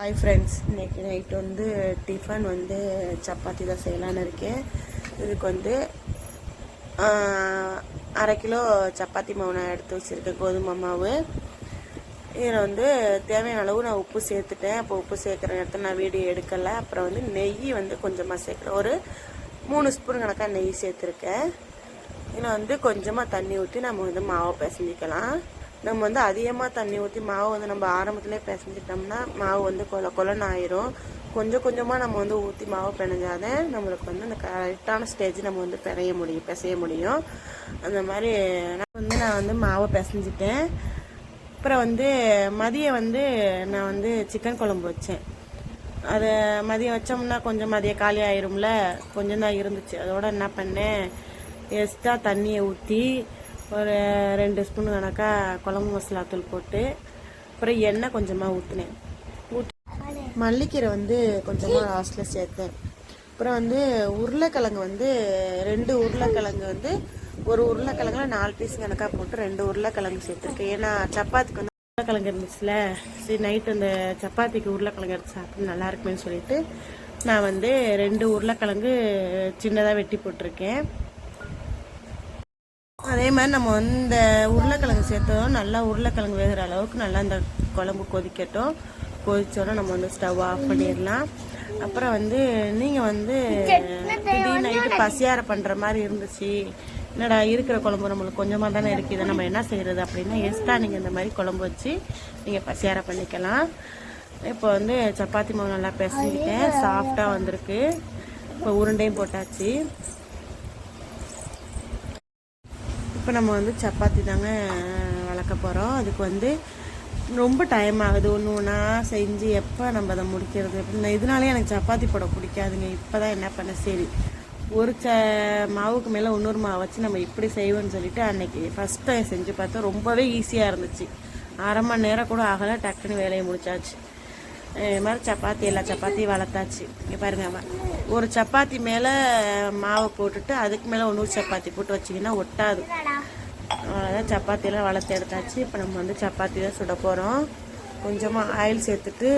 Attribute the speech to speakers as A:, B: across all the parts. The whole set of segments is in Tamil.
A: ஹாய் ஃப்ரெண்ட்ஸ் இன்னைக்கு நைட் வந்து டிஃபன் வந்து சப்பாத்தி தான் செய்யலான்னு இருக்கேன். இதுக்கு வந்து அரை கிலோ சப்பாத்தி மாவு நான் எடுத்து வச்சுருக்கேன் கோதுமை மாவு. இதில் வந்து தேவையான அளவு நான் உப்பு சேர்த்துட்டேன். அப்போ உப்பு சேர்க்குற நேரத்தில் நான் வீடியோ எடுக்கலை. அப்புறம் வந்து நெய் வந்து கொஞ்சமாக சேர்க்குறேன். ஒரு மூணு ஸ்பூன் கணக்காக நெய் சேர்த்துருக்கேன். இதில் வந்து கொஞ்சமாக தண்ணி ஊற்றி நம்ம வந்து மாவை பிசைஞ்சிக்கலாம். நம்ம வந்து அதிகமாக தண்ணி ஊற்றி மாவு வந்து நம்ம ஆரம்பத்திலே பிசைஞ்சிட்டோம்னா மாவு வந்து கொல கொலன்னு ஆயிரும் கொஞ்சம் கொஞ்சமாக நம்ம வந்து ஊற்றி மாவு பிணைஞ்சாதான் நம்மளுக்கு வந்து அந்த கரெக்டான ஸ்டேஜ் நம்ம வந்து பிணைய முடியும் பிசைய முடியும். அந்த மாதிரி நான் வந்து நான் வந்து மாவை பிசைஞ்சிட்டேன். அப்புறம் வந்து மதியம் வந்து நான் வந்து சிக்கன் குழம்பு வச்சேன். அதை மதியம் வச்சோம்னா கொஞ்சம் மதியம் காலி ஆயிரும்ல கொஞ்சம் தான் இருந்துச்சு. அதோட என்ன பண்ணேன் எக்ஸ்ட்ரா தண்ணியை ஊற்றி ஒரு ரெண்டு ஸ்பூன் கணக்கா குழம்பு மசாலா தூள் போட்டு அப்புறம் எண்ணெய் கொஞ்சமாக ஊற்றினேன் ஊற்றி மல்லிக்கீரை வந்து கொஞ்சமாக லாஸ்ட்டில் சேர்த்தேன். அப்புறம் வந்து உருளைக்கிழங்கு வந்து ரெண்டு உருளைக்கிழங்கு வந்து ஒரு உருளைக்கிழங்குல நாலு பீஸ் கணக்காக போட்டு ரெண்டு உருளைக்கிழங்கு சேர்த்துருக்கேன். ஏன்னா சப்பாத்திக்கு வந்து உருளைக்கிழங்கு இருந்துச்சுல சரி நைட்டு அந்த சப்பாத்திக்கு உருளைக்கிழங்கு எடுத்து சாப்பிட்டு நல்லா இருக்குமேன்னு சொல்லிட்டு நான் வந்து ரெண்டு உருளைக்கிழங்கு சின்னதாக வெட்டி போட்டிருக்கேன். அதே மாதிரி நம்ம இந்த உருளைக்கிழங்கு சேர்த்ததும் நல்லா உருளைக்கிழங்கு வேகிற அளவுக்கு நல்லா இந்த குழம்பு கொதிக்கட்டும். கொதிச்சோன்னா நம்ம வந்து ஸ்டவ் ஆஃப் பண்ணிடலாம். அப்புறம் வந்து நீங்கள் வந்து திடீர் நைட்டு பசியார பண்ணுற மாதிரி இருந்துச்சு. என்னடா இருக்கிற குழம்பு நம்மளுக்கு கொஞ்சமாக தானே இருக்குது இதை நம்ம என்ன செய்கிறது அப்படின்னா எக்ஸ்ட்ரா நீங்கள் இந்த மாதிரி குழம்பு வச்சு நீங்கள் பசியார பண்ணிக்கலாம். இப்போ வந்து சப்பாத்தி மாவு நல்லா பிசைஞ்சிட்டேன். சாஃப்டாக வந்திருக்கு. இப்போ உருண்டையும் போட்டாச்சு. இப்போ நம்ம வந்து சப்பாத்தி தாங்க வளர்க்க போகிறோம் அதுக்கு வந்து ரொம்ப டைம் ஆகுது. ஒன்று ஒன்றா செஞ்சு எப்போ நம்ம அதை முடிக்கிறது? அப்படின்னு இதனாலே எனக்கு சப்பாத்தி போட பிடிக்காதுங்க. இப்போ தான் என்ன பண்ண? சரி ஒரு ச மாவுக்கு மேலே இன்னொரு மாவு வச்சு நம்ம இப்படி செய்வோன்னு சொல்லிட்டு அன்னைக்கு ஃபஸ்ட் டைம் செஞ்சு பார்த்தா ரொம்பவே ஈஸியாக இருந்துச்சு. அரை மணி நேரம் கூட ஆகலை டக்குன்னு வேலையை முடிச்சாச்சு. இது மாதிரி சப்பாத்தி எல்லா சப்பாத்தியும் வளர்த்தாச்சு. இங்கே பாருங்க ஒரு சப்பாத்தி மேலே மாவை போட்டுட்டு அதுக்கு மேலே ஒன்று சப்பாத்தி போட்டு வச்சிங்கன்னா ஒட்டாது. அவ்வளோதான் சப்பாத்தியெல்லாம் வளர்த்து எடுத்தாச்சு. இப்போ நம்ம வந்து சப்பாத்தி தான் சுட போகிறோம் கொஞ்சமாக ஆயில் சேர்த்துட்டு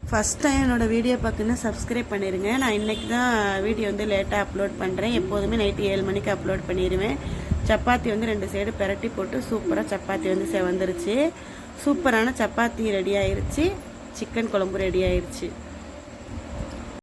A: ஃபஸ்ட் டைம் என்னோடய வீடியோ பார்த்தீங்கன்னா சப்ஸ்கிரைப் பண்ணிடுங்க நான் இன்றைக்கி தான் வீடியோ வந்து லேட்டாக அப்லோட் பண்ணுறேன் எப்போதுமே நைட்டு ஏழு மணிக்கு அப்லோட் பண்ணிடுவேன் சப்பாத்தி வந்து ரெண்டு சைடு பெரட்டி போட்டு சூப்பராக சப்பாத்தி வந்து செவந்துருச்சு. சூப்பரான சப்பாத்தி ரெடி ஆயிருச்சு. சிக்கன் குழம்பு ரெடி ஆயிடுச்சு